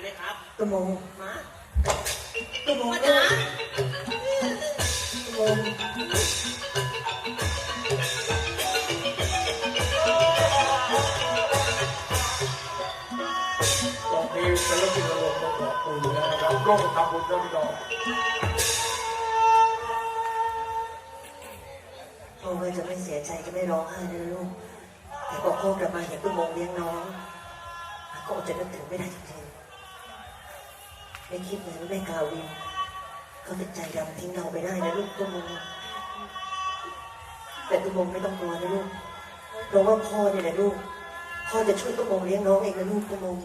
ไหมครับตุ้มงมาตุ้มงมาตุ้จ๋ามตุ้มงตอนนี้เป็นเรื่องที่เราลงมาบอกปู่แล้วนะครับร่วมกันทำบุญด้วยพี่น้องพ่อก็จะไม่เสียใจจะไม่ร้องไห้นะลูก แต่พอพ่อกลับมาเห็นตุ้มงเลี้ยงน้องก็อดจะนึกถึงไม่ได้จริงๆ ไม่คิดเลยว่าแม่กาวินเขาจะใจดำทิ้งเราไปได้นะลูกตุ้มงแต่ตุ้มงไม่ต้องกลัวนะลูกเพราะว่าพ่อเนี่ยแหละลูก พ่อจะช่วยตุ้มงเลี้ยงน้องเองนะลูกตุ้มง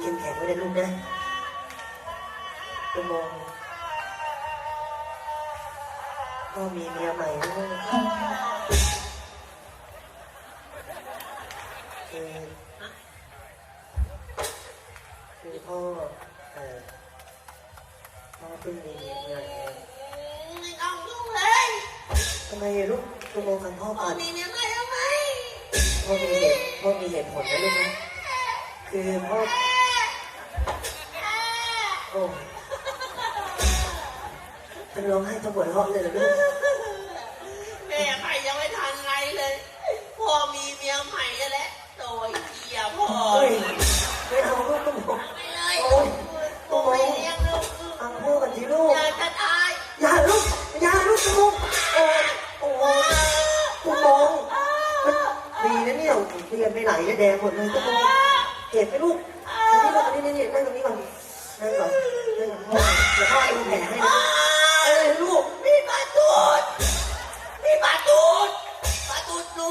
เข้มแข็งไว้นะลูกนะตุ้มงพ่อมีเมียใหม่แล้วนะครับคือ คือพ่อเออพ่อเพิ่งมีเมียใหม่ไม่ต้องยุ่งเลยทำไมอะลูกคุณโมฟังพ่อพ่อก่อนมีเมียใหม่ทำไมพ่อมีเหตุพ่อมีเหตุผลนะลูกนะคือพ่อโอ้จะร้องไห้ทั้งหมดห้องเลยเหรอลูกแม่ใครยังไม่ทันไรเลยพ่อมีเมียใหม่แล้วแหละโดยเกียพ่อ เฮ้ย เรียนไม่ไหลเลยแดงหมดเลยคุณมองเจ็บไหมลูกอันนี้ลูกอันนี้นี่นั่งตรงนี้ก่อนนั่งก่อนนั่งก่อนพ่อเดี๋ยวพ่อดูแผลให้นะเอ้ยลูกมีปลาตูดมีปลาตูดปลาตูดหนู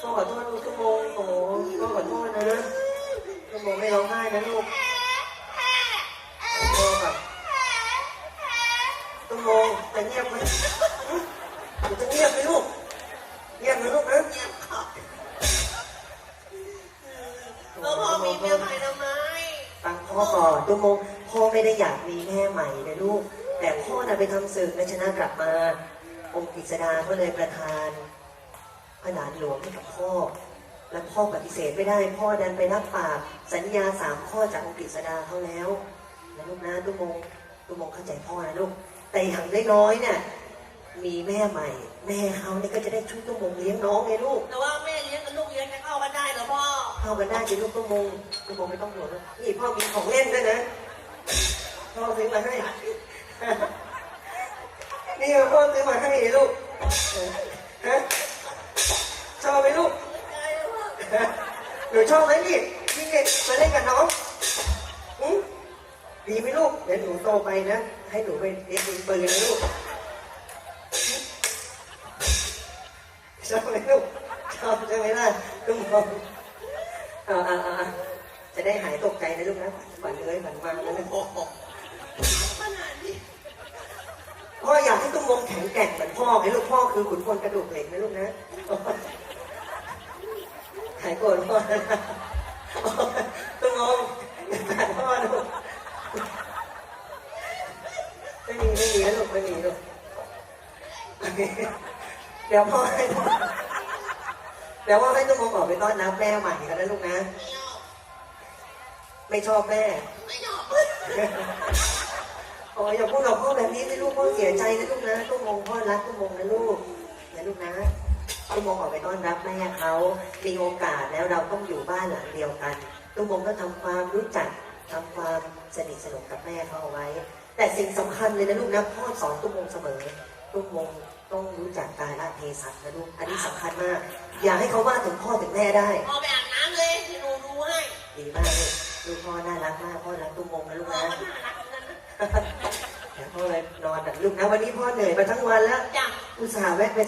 พ่อขอโทษลูกคุณมองโอ้พ่อขอโทษนะคุณมองไม่ร้องไห้นะลูก เงียบขอบแล้วพ่อมีเมียใหม่ทำไมฟังพ่อก่อนตุ้มงพ่อไม่ได้อยากมีแม่ใหม่นะลูก แต่พ่อน่ะไปทำศึกและชนะกลับมา องค์กฤษดาก็เลยประทานพระหลานหลวงให้กับพ่อ แล้วพ่อปฏิเสธไม่ได้ พ่อดันไปรับปากสัญญาสามข้อจากองค์กฤษดาเขาแล้วนะลูกนะตุ้มงตุ้มงเข้าใจพ่อนะลูก แต่อย่างน้อยๆเนี่ย มีแม่ใหม่ แม่เขาเนี่ยก็จะได้ช่วยตุ้มงเลี้ยงน้องไงลูกแต่ว่าแม่เลี้ยงกับลูกเลี้ยงจะเข้ากันได้เหรอพ่อ เข้ากันได้จิลูกตุ้มงตุ้มงไม่ต้องห่วงนะนี่พ่อมีของเล่นด้วยนะพ่อซื้อมาให้ นี่พ่อซื้อมาให้ลูกเออฮะชอบไหมลูกหนูชอบไหมนี่นี่เนี่ยมาเล่นกับน้องอืมดีไหมลูกเดี๋ยวหนูโตไปนะ ให้หนูไปเรียนยิงปืนนะลูก ชอบไหมลูกชอบใช่ไหมล่ะตุ้มมองอ่าอ่าอ่าจะได้หายตกใจนะลูกนะฝันเลยฝันมาแล้วนะโอ้โหขนาดนี้พ่ออยากให้ตุ้มมองแข็งแกร่งเหมือนพ่อไงลูกพ่อคือขุนพลกระดูกเหล็กนะลูกนะหายโกรธพ่อตุ้มมองอย่าแตะพ่อลูกไม่มีไม่มีนะลูกไม่มีลูก เดี๋ยวพ่อให้เดี๋ยวพ่อให้ตุ้มมองออกไปต้อนรับแม่ใหม่กันนะลูกนะ ไม่ชอบแม่ ไม่ยอมโอ้ยอย่าพูดกับพ่อแบบนี้สิลูกพ่อเสียใจนะลูกนะตุ้มมงพ่อรักตุ้มมงนะลูกนะลูกนะตุ้มมงออกไปต้อนรับแม่เขามีโอกาสแล้วเราต้องอยู่บ้านหลังเดียวกันตุ้มมงก็ทำความรู้จักทำความสนิทสนมกับแม่เขาเอาไว้ แต่สิ่งสำคัญเลยนะลูกนะพ่อสอนตุ้มมงเสมอ ตุ้มมงต้องรู้จักกาลเทศะนะลูก อันนี้สำคัญมาก อย่าให้เขาว่าถึงพ่อถึงแม่ได้พ่อไปอาบน้ำเลยที่หนูดูให้ดีมากเลยลูกพ่อน่ารักมากพ่อรักตุ้มมงนะลูกพ่อนะก็น่ารักเหมือนกันนะเดี๋ยวพ่อเลยนอนแบบลูกนะวันนี้พ่อเหนื่อยมาทั้งวันแล้ว จ้ะ อุตส่าห์แวะไป